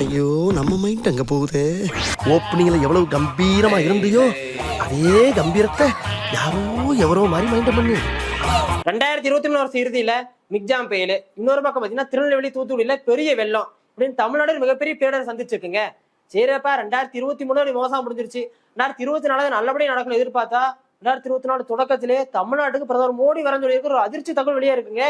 ஐயோ நம்ம மைண்ட் அங்க போகுது? ஓப்பனிங்ல எவ்வளவு கம்பீரமா இருந்தியோ அதே கம்பீரத்தை யாரோ எவரோ மாதிரி மைண்ட் பண்ணு. ரெண்டாயிரத்தி இருபத்தி மூணு வருஷம் இறுதியில மிக்ஜாம் புயல் இன்னொரு பக்கம் பாத்தீங்கன்னா திருநெல்வேலி தூத்துக்குடியில பெரிய வெள்ளம். அப்படின்னு தமிழ்நாடு மிகப்பெரிய பேரிடர் சந்திச்சிருக்குங்க. சரிப்பா ரெண்டாயிரத்தி இருபத்தி மூணு மோசம் முடிஞ்சிருச்சு. ரெண்டாயிரத்தி இருபத்தி நாலு நல்லபடியாக நடக்கணும் எதிர்பார்த்தா ரெண்டாயிரத்தி இருபத்தி நாலு தொடக்கத்திலே தமிழ்நாட்டுக்கு பிரதமர் மோடி வரன்னு இருக்கிற ஒரு அதிர்ச்சி தகவல் வெளியே இருக்குங்க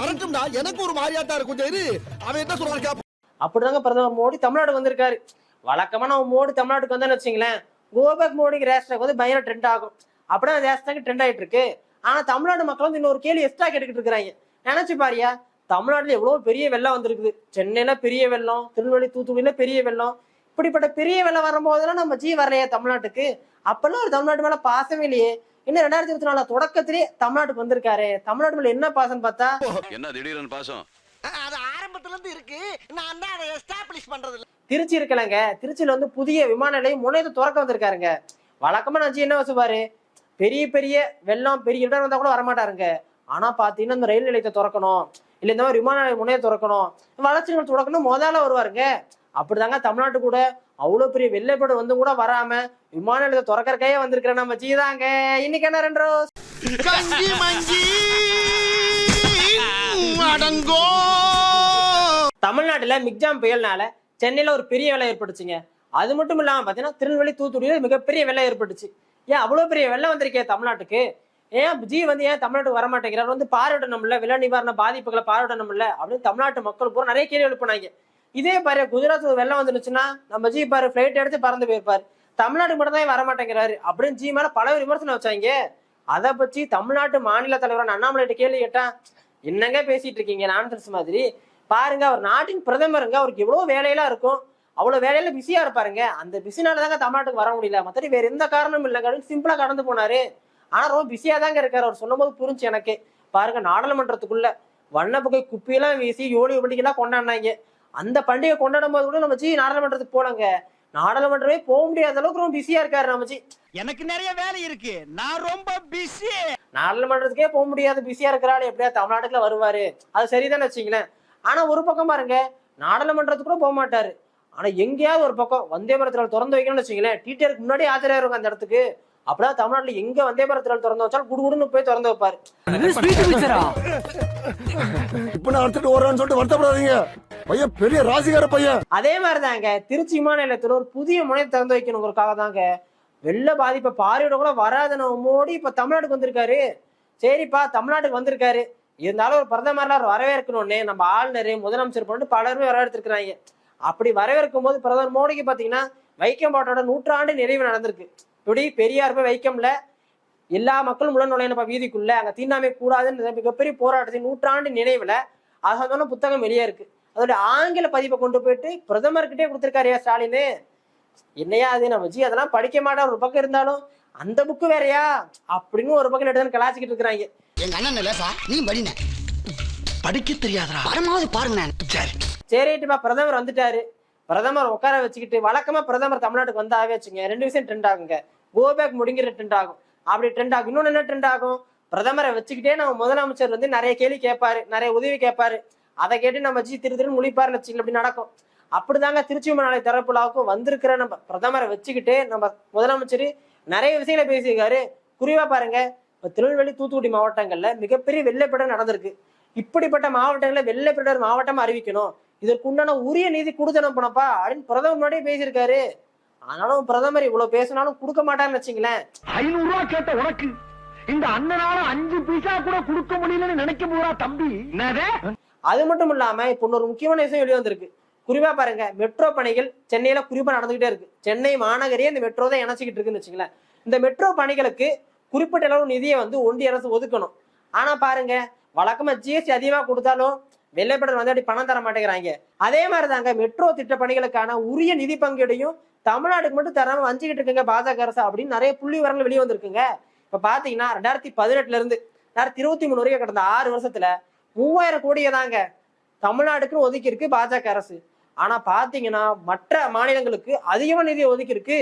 வரட்டும்டா. எனக்கு ஒரு மாதிரியாட்டா இருக்கும் கொஞ்சம் இரு அவன் என்ன சொல்றான் கேப்ப அப்படிதாங்க பிரதமர் மோடி தமிழ்நாடு வந்திருக்காரு. வழக்கமா நம்ம மோடி தமிழ்நாட்டுக்கு வந்தோம்னு வச்சுங்களேன் கோபேக் மோடிக்கு ரேஷ்டாக் வந்து பயங்கர ட்ரெண்ட் ஆகும். அப்படியே ரேஷ்டாக் ட்ரெண்ட் ஆயிட்டு இருக்கு. ஆனா தமிழ்நாடு மக்கள் வந்து இன்னொரு கேள்வி எக்ஸ்ட்ரா கேட்டுக்கிட்டு இருக்காங்க நினைச்சு பாரியா தமிழ்நாட்டுல எவ்வளவு பெரிய வெள்ளம் வந்திருக்குது. சென்னையில பெரிய வெள்ளம் திருநெல்வேலி தூத்துக்குடியில பெரிய வெள்ளம். இப்படிப்பட்ட பெரிய வெள்ளம் வரும்போதெல்லாம் நம்ம ஜி வரலையா தமிழ்நாட்டுக்கு. அப்பெல்லாம் ஒரு தமிழ்நாட்டு மேல பாசமே இல்லையே. இன்னும் ரெண்டாயிரத்தி இருபத்தி நாலு தொடக்கத்திலே தமிழ்நாட்டுக்கு வந்திருக்காரு. தமிழ்நாட்டு மேல என்ன பாசம் பார்த்தா? என்ன திடீர்னு பாசம்? அது ஆரம்பத்துல இருந்து இருக்கு. நான் தான் அதை எஸ்டாப்ளிஷ் பண்றது இல்ல திருச்சி இருக்கலங்க. திருச்சியில வந்து புதிய விமான நிலையம் முனையத்தை திறக்க வந்திருக்காருங்க. வழக்கமா நான் என்ன வசுவாரு பெரிய பெரிய வெள்ளம் பெரிய இடம் வந்தா கூட வரமாட்டாருங்க. ஆனா பாத்தீங்கன்னா இந்த ரயில் நிலையத்தை திறக்கணும். இல்ல இந்த மாதிரி விமான நிலையம் முனைய திறக்கணும். வளர்ச்சிகள் திறக்கணும் முதல்ல வருவாருங்க. அப்படிதாங்க தமிழ்நாட்டு கூட. அவ்வளவு பெரிய வெள்ளைப்படம் வந்து கூட வராம விமான நிலையத்தை திறக்கறக்கையே வந்திருக்கிற நம்ம ஜீதாங்க. இன்னைக்கு என்ன ரெண்டு அடங்கோ. தமிழ்நாட்டுல மிக்ஜாம் புயல்னால சென்னையில ஒரு பெரிய வெள்ளம் ஏற்பட்டுச்சுங்க. அது மட்டும் இல்லாம பாத்தீங்கன்னா திருநெல்வேலி தூத்துக்குடியில மிகப்பெரிய வெள்ளம் ஏற்பட்டுச்சு. ஏன் அவ்வளவு பெரிய வெள்ளம் வந்திருக்கே தமிழ்நாட்டுக்கு? ஏன் ஜி வந்து ஏன் தமிழ்நாட்டுக்கு வர மாட்டேங்கிறார்? வந்து பார்வையிடணும்ல வெள்ள நிவாரண பாதிப்புகளை பார்வையிடணும்ல அப்படின்னு தமிழ்நாட்டு மக்கள் பூரா நிறைய கேள்வி எழுப்பினாங்க. இதே பாரு குஜராத் வெள்ளம் வந்துருச்சுன்னா நம்ம ஜி பாரு ஃபிளைட் எடுத்து பறந்து போயிருப்பாரு. தமிழ்நாட்டுக்கு மட்டும் தான் வரமாட்டேங்கிறாரு. வர அப்படின்னு ஜி மேல பல விமர்சனம் வச்சாங்க. அதை பத்தி தமிழ்நாட்டு மாநில தலைவரான அண்ணாமலைகிட்ட கேள்வி கேட்டேன் என்னங்க பேசிட்டு இருக்கீங்க நான்சன்ஸ் மாதிரி. பாருங்க அவர் நாட்டின் பிரதமருங்க அவருக்கு எவ்வளவு வேலையெல்லாம் இருக்கும். அவ்வளவு வேலையில பிஸியா இருப்பாருங்க. அந்த பிஸினால தாங்க தமிழ்நாட்டுக்கு வர முடியல. மத்தபடி வேற எந்த காரணமும் இல்லைங்க அப்படின்னு சிம்பிளா கடந்து போனாரு. ஆனா ரொம்ப பிஸியா தாங்க இருக்காரு. அவர் சொல்லும்போது புரிஞ்சு எனக்கு. பாருங்க நாடாளுமன்றத்துக்குள்ள வண்ணப்புகை குப்பியெல்லாம் வீசி யோலி பண்டிகைலாம் கொண்டாடினாங்க. அந்த பண்டிகை கொண்டாடும் போது கூட நம்ம ஜி நாடாளுமன்றத்துக்கு போனாங்க. நாடாளுமன்றமே போக முடியாத அளவுக்கு ரொம்ப பிஸியா இருக்காரு நம்ம ஜி. எனக்கு நிறைய வேலை இருக்கு. நான் ரொம்ப பிஸி நாடாளுமன்றத்துக்கே போக முடியாத பிஸியா இருக்கிறாள் எப்படியா தமிழ்நாட்டுக்குள்ள வருவாரு? அது சரிதானே வச்சுங்களேன் ஆனா ஒரு பக்கம் பாருங்க நாடாளுமன்றத்துக்கு கூட போக மாட்டாரு. ஆனா எங்கேயாவது ஒரு பக்கம் வந்தே பாரத் திறந்து வைக்கணும்னு வச்சுங்களேன் டிடிஆருக்கு முன்னாடி இருக்கும் அந்த இடத்துக்கு. அப்படியே தமிழ்நாட்டுல எங்க வந்தே பாரத் திறந்து வச்சாலும் குடுகுடுன்னு போய் திறந்து வைப்பாரு. இப்ப நான் அடுத்துட்டு ஓடுறேன்னு சொல்லிட்டு வருத்தப்படாதீங்க. பையன் பெரிய ராசிகார பையன். அதே மாதிரிதாங்க திருச்சி விமான நிலையத்துல ஒரு புதிய முனையை திறந்து வைக்கணுங்கிறதுக்காக தாங்க. வெள்ள பாதிப்பை பார்வையிட கூட வராத நம்ம மோடி இப்ப தமிழ்நாட்டுக்கு வந்திருக்காரு. சரிப்பா தமிழ்நாட்டுக்கு வந்திருக்காரு. இருந்தாலும் ஒரு பிரதமர்லாம் வரவேற்கணும்னு நம்ம ஆளுநர் முதலமைச்சர் பண்ணிட்டு பலருமே வரவேற்றிருக்கிறாங்க அப்படி வரவேற்கும் போது பிரதமர் மோடிக்கு பாத்தீங்கன்னா வைக்கம் பாட்டோட நூற்றாண்டு நிறைவு நடந்திருக்கு. இப்படி பெரியார் போய் வைக்கம்ல. எல்லா மக்களும் உள்ள நுழையணும் வீதிக்குள்ள. அங்க தீண்டாமை கூடாதுன்னு மிகப்பெரிய போராட்டத்தின் நூற்றாண்டு நினைவுல அது புத்தகம் வெளியே இருக்கு. அதோட ஆங்கில பதிப்பை கொண்டு போயிட்டு பிரதமர்கிட்டே கொடுத்திருக்காரு ஸ்டாலின். என்னையா அது நம்ம ஜி அதெல்லாம் படிக்க மாட்டா ஒரு பக்கம் இருந்தாலும் அந்த புக்கு வேறயா? அப்படின்னு ஒரு பக்கம் எடுத்து கலாச்சிக்கிட்டு இருக்கிறாங்க. எங்க அண்ணன் லேசா? நீ படின? படிக்க தெரியாதரா படமாவது பாருங்க சரி. சரிட்டுப்பா பிரதமர் வந்துட்டாரு. பிரதமர் உட்கார வச்சுக்கிட்டு வழக்கமா பிரதமர் தமிழ்நாட்டுக்கு வந்தாவே வச்சுங்க ரெண்டு விஷயம் ட்ரெண்ட் ஆகுங்க. கோபேக் முடிங்கிற ட்ரெண்ட் ஆகும். அப்படி ட்ரெண்ட் ஆகும். இன்னொன்னு என்ன ட்ரெண்ட் ஆகும்? பிரதமரை வச்சுக்கிட்டே நம்ம முதலமைச்சர் வந்து நிறைய கேள்வி கேட்பாரு நிறைய உதவி கேட்பாரு. அதை கேட்டு நம்ம ஜி திரு திருன்னு முழிப்பாருன்னு வச்சுக்கல அப்படி நடக்கும். அப்படிதாங்க திருச்சி விமான தரப்புலாவுக்கும் வந்திருக்கிற நம்ம பிரதமரை வச்சுக்கிட்டு நம்ம முதலமைச்சர் நிறைய விஷயங்களை பேசியிருக்காரு. குறிவா பாருங்க இப்போ திருநெல்வேலி தூத்துக்குடி மாவட்டங்கள்ல மிகப்பெரிய வெள்ளைப்படம் நடந்திருக்கு. இப்படிப்பட்ட மாவட்டங்களை வெள்ளைப்படர் மாவட்டம் அறிவிக்கணும். இதற்கு உண்டான உரிய நீதி கொடுத்தனும் போனப்பா அப்படின்னு பிரதமர் முன்னாடியே பேசியிருக்காரு. ஆனாலும் பிரதமர் இவ்வளவு பேசினாலும் கொடுக்க மாட்டாருன்னு வச்சுங்களேன். ஐநூறு ரூபாய் கேட்ட உனக்கு. இந்த அண்ணனால அஞ்சு பைசா கூட கொடுக்க முடியலன்னு நினைக்க போறா தம்பி? அது மட்டும் இல்லாம இப்போ இன்னொரு முக்கியமான விஷயம் வெளியே வந்திருக்கு. குறிப்பா பாருங்க மெட்ரோ பணிகள் சென்னையில குறிப்பா நடந்துகிட்டே இருக்கு. சென்னை மாநகரையே இந்த மெட்ரோ தான் இணைச்சிக்கிட்டு இருக்குன்னு வச்சுங்களேன். இந்த மெட்ரோ பணிகளுக்கு குறிப்பிட்ட அளவு நிதியை வந்து ஒன்றிய அரசு ஒதுக்கணும். ஆனா பாருங்க வழக்கமா ஜிஎஸ்டி அதிகமா கொடுத்தாலும் வெள்ளைப்படம் வந்து அப்படி பணம் தர மாட்டேங்கிறாங்க. அதே மாதிரி தாங்க மெட்ரோ திட்ட பணிகளுக்கான உரிய நிதி பங்கீடையும் தமிழ்நாட்டுக்கு மட்டும் தராம வஞ்சிக்கிட்டு இருக்குங்க பாஜக அரசு அப்படின்னு நிறைய புள்ளி விவரங்கள் வெளியே வந்திருக்குங்க. இப்ப பாத்தீங்கன்னா ரெண்டாயிரத்தி பதினெட்டுல இருந்து ரெண்டாயிரத்தி இருபத்தி மூணு வரைக்கும் கடந்த ஆறு வருஷத்துல மூவாயிரம் கோடியை தாங்க தமிழ்நாடுக்குன்னு ஒதுக்கி இருக்கு பாஜக அரசு. ஆனா பாத்தீங்கன்னா மற்ற மாநிலங்களுக்கு அதிகமான நிதி ஒதுக்கி இருக்கு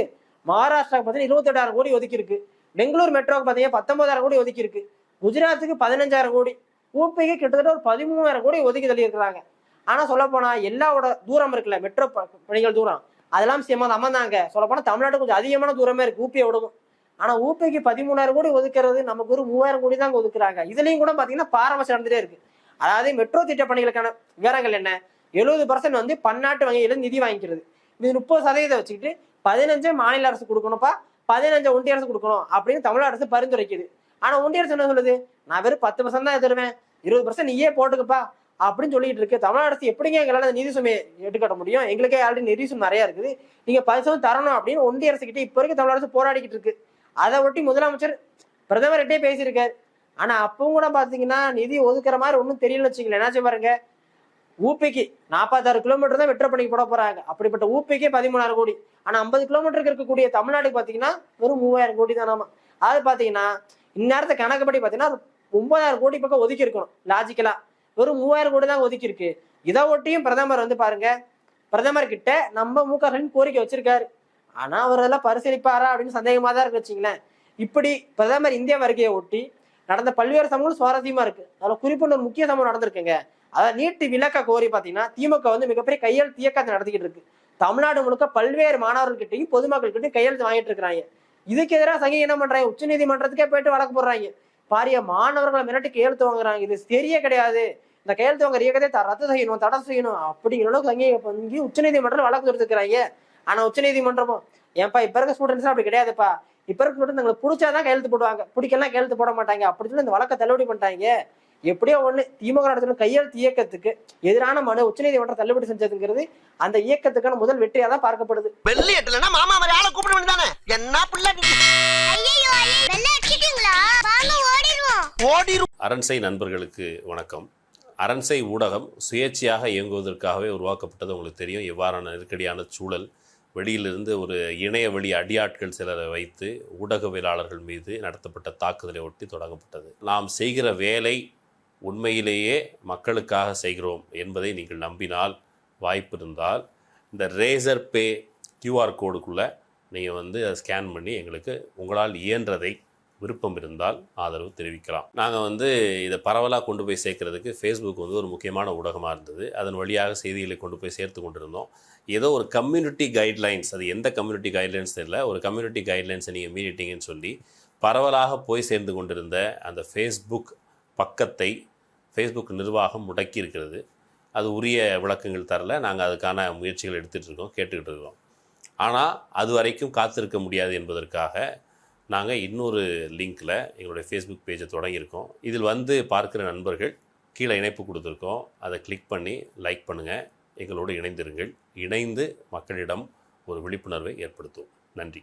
மகாராஷ்டிராவுக்கு பார்த்தீங்கன்னா இருபத்தெட்டாயிரம் கோடி ஒதுக்கி இருக்கு பெங்களூர் மெட்ரோக்கு பார்த்தீங்கன்னா பத்தொன்பதாயிரம் கோடி ஒதுக்கி இருக்கு குஜராத்துக்கு பதினஞ்சாயிரம் கோடி. ஊப்பிக்கு கிட்டத்தட்ட ஒரு பதிமூணாயிரம் கோடி ஒதுக்கி தள்ளியிருக்கிறாங்க. இருக்கிறாங்க ஆனா சொல்ல எல்லாவோட தூரம் இருக்குல்ல மெட்ரோ பணிகள் தூரம். அதெல்லாம் சேமா அமர்ந்தாங்க. சொல்ல போனா தமிழ்நாட்டுக்கு கொஞ்சம் அதிகமான தூரமே இருக்குது ஊப்பியை விடவும். ஆனால் ஊப்பிக்கு பதிமூணாயிரம் கோடி ஒதுக்குறது நமக்கு ஒரு மூவாயிரம் கோடி தான் ஒதுக்குறாங்க. இதுலேயும் கூட பார்த்தீங்கன்னா பாரபட்சம் நடந்துட்டே இருக்குது அதாவது மெட்ரோ திட்ட பணிகளுக்கான விவரங்கள் என்ன? எழுபது பர்சன்ட் வந்து பன்னாட்டு வங்கியில நிதி வாங்கிக்கிறது. இது முப்பது சதவீதம் வச்சுக்கிட்டு பதினஞ்சு மாநில அரசு கொடுக்கணும்ப்பா பதினஞ்சு ஒன்றிய அரசு கொடுக்கணும் அப்படின்னு தமிழக அரசு பரிந்துரைக்குது. ஆனா ஒன்றிய அரசு என்ன சொல்லுது? நான் வெறும் பத்து பர்சன்ட் தான் தருவேன். இருபது பர்சன்ட் நீயே போட்டுக்கப்பா. அப்படின்னு சொல்லிட்டு இருக்கு. தமிழக அரசு எப்படிங்க எங்களால அந்த நிதி சுமையை எடுக்கட்ட முடியும்? எங்களுக்கே ஆல்ரெடி நிதி சுமை நிறைய இருக்குது. நீங்க பரிசு தரணும் அப்படின்னு ஒன்றிய அரசு கிட்ட இப்ப வரைக்கும் தமிழ் அரசு போராடிக்கிட்டு இருக்கு. அதை ஒட்டி முதலமைச்சர் பிரதமர்கிட்டே பேசியிருக்காரு. ஆனா அப்பவும் கூட பாத்தீங்கன்னா நிதி ஒதுக்குற மாதிரி ஒன்றும் தெரியலன்னு வச்சுங்களேன் என்ன பாருங்க? ஊப்பிக்கு நாற்பத்தாறு கிலோமீட்டர் தான் வெற்ற பணிக்கு போட போறாங்க. அப்படிப்பட்ட ஊப்பிக்கே பதிமூணாயிரம் கோடி. ஆனா ஐம்பது கிலோமீட்டருக்கு இருக்கக்கூடிய தமிழ்நாடு பாத்தீங்கன்னா வெறும் மூவாயிரம் கோடி தான் நாம அது பாத்தீங்கன்னா இந்நேரத்தை கணக்குப்படி பார்த்தீங்கன்னா ஒன்பதாயிரம் கோடி பக்கம் ஒதுக்கி இருக்கணும் லாஜிக்கலா வெறும் மூவாயிரம் கோடி தான் ஒதுக்கி இருக்கு இதை ஒட்டியும் பிரதமர் வந்து பாருங்க பிரதமர் கிட்ட நம்ம மு க கோரிக்கை வச்சிருக்காரு. ஆனா அவர் அதெல்லாம் பரிசீலிப்பாரா அப்படின்னு சந்தேகமா தான் இருக்கு வச்சுங்களேன். இப்படி பிரதமர் இந்திய வருகையை ஒட்டி நடந்த பல்வேறு சமூகம் சுவாரஸ்யமா இருக்கு. அதுல குறிப்பிட்ட ஒரு முக்கிய சம்பவம் நடந்திருக்குங்க. அதாவது நீட்டு விலக்க கோரி பாத்தீங்கன்னா திமுக வந்து மிகப்பெரிய கையெழுத்து இயக்கத்தை நடத்திக்கிட்டு இருக்கு. தமிழ்நாடு முழுக்க பல்வேறு மாணவர்கள்கிட்டையும் பொதுமக்கள்கிட்டையும் கையெழுத்து வாங்கிட்டு இருக்கிறாங்க. இதுக்கு எதிராக சங்கி என்ன பண்றாங்க? உச்ச நீதிமன்றத்துக்கே போயிட்டு வழக்கு போடுறாங்க. பாரிய மாணவர்களை மிரட்டி கையெழுத்து வாங்குறாங்க. இது சரியே கிடையாது. இந்த கையெழுத்து வாங்குற இயக்கத்தை ரத்து செய்யணும் தடை செய்யணும். அப்படிங்கிற அளவுக்கு சங்கி வங்கி உச்சநீதிமன்றம் வழக்கு தொடுத்துக்கிறாங்க ஆனா உச்சநீதிமன்றமும் ஏன்பா இப்ப இருக்க ஸ்டூடெண்ட்ஸ் அப்படி கிடையாதுப்பா. இப்ப இருக்க ஸ்டூடெண்ட் உங்களுக்கு பிடிச்சாதான் கையெழுத்து போடுவாங்க. பிடிக்கலாம் கையெழுத்து போட மாட்டாங்க. அப்படி சொல்லி இந்த வழக்கை தள்ளுபடி பண்ணிட்டாங்க. எப்படியோ ஒண்ணு திமுக நடத்தின கையெழுத்து இயக்கத்துக்கு எதிரான மனு உச்சநீதிமன்றம் தள்ளுபடி செஞ்சதுங்கிறது அந்த இயக்கத்துக்கான முதல் வெற்றியா தான் பார்க்கப்படுது என்ன பிள்ளை நீ? ஐயோ வெள்ள அடிச்சிட்டீங்களா? வாங்க ஓடிடுவோம். ஓடி அரண்சை நண்பர்களுக்கு வணக்கம். அரண்சை ஊடகம் சுயேட்சையாக இயங்குவதற்காகவே உருவாக்கப்பட்டது. உங்களுக்கு தெரியும் எவ்வாறான நெருக்கடியான சூழல். வெளியிலிருந்து ஒரு இணைய வழி அடியாட்கள் சிலரை வைத்து ஊடகவியலாளர்கள் மீது நடத்தப்பட்ட தாக்குதலை ஒட்டி தொடங்கப்பட்டது. நாம் செய்கிற வேலை உண்மையிலேயே மக்களுக்காக செய்கிறோம் என்பதை நீங்கள் நம்பினால் வாய்ப்பு இருந்தால் இந்த ரேசர் பே கியூஆர் கோடுக்குள்ளே நீங்கள் வந்து அதை ஸ்கேன் பண்ணி எங்களுக்கு உங்களால் இயன்றதை விருப்பம் இருந்தால் ஆதரவு தெரிவிக்கலாம். நாங்கள் வந்து இதை பரவலாக கொண்டு போய் சேர்க்கறதுக்கு ஃபேஸ்புக் வந்து ஒரு முக்கியமான ஊடகமாக இருந்தது. அதன் வழியாக செய்திகளை கொண்டு போய் சேர்த்து கொண்டிருந்தோம். ஏதோ ஒரு கம்யூனிட்டி கைட்லைன்ஸ் அது எந்த கம்யூனிட்டி கைட்லைன்ஸ் தெரியல. ஒரு கம்யூனிட்டி கைட்லைன்ஸை நீங்கள் மீறிட்டீங்கன்னு சொல்லி பரவலாக போய் சேர்ந்து கொண்டிருந்த அந்த ஃபேஸ்புக் பக்கத்தை ஃபேஸ்புக் நிர்வாகம் முடக்கி இருக்கிறது. அது உரிய விளக்கங்கள் தரல. நாங்கள் அதுக்கான முயற்சிகள் எடுத்துகிட்டு இருக்கோம் கேட்டுக்கிட்டு இருக்கோம். ஆனால் அது வரைக்கும் காத்திருக்க முடியாது என்பதற்காக நாங்கள் இன்னொரு லிங்க்கில் எங்களுடைய ஃபேஸ்புக் பேஜை தொடங்கியிருக்கோம். இதில் வந்து பார்க்குற நண்பர்கள் கீழே இணைப்பு கொடுத்துருக்கோம். அதை கிளிக் பண்ணி லைக் பண்ணுங்கள் எங்களோடு இணைந்திருங்கள். இணைந்து மக்களிடம் ஒரு விழிப்புணர்வை ஏற்படுத்தும் நன்றி.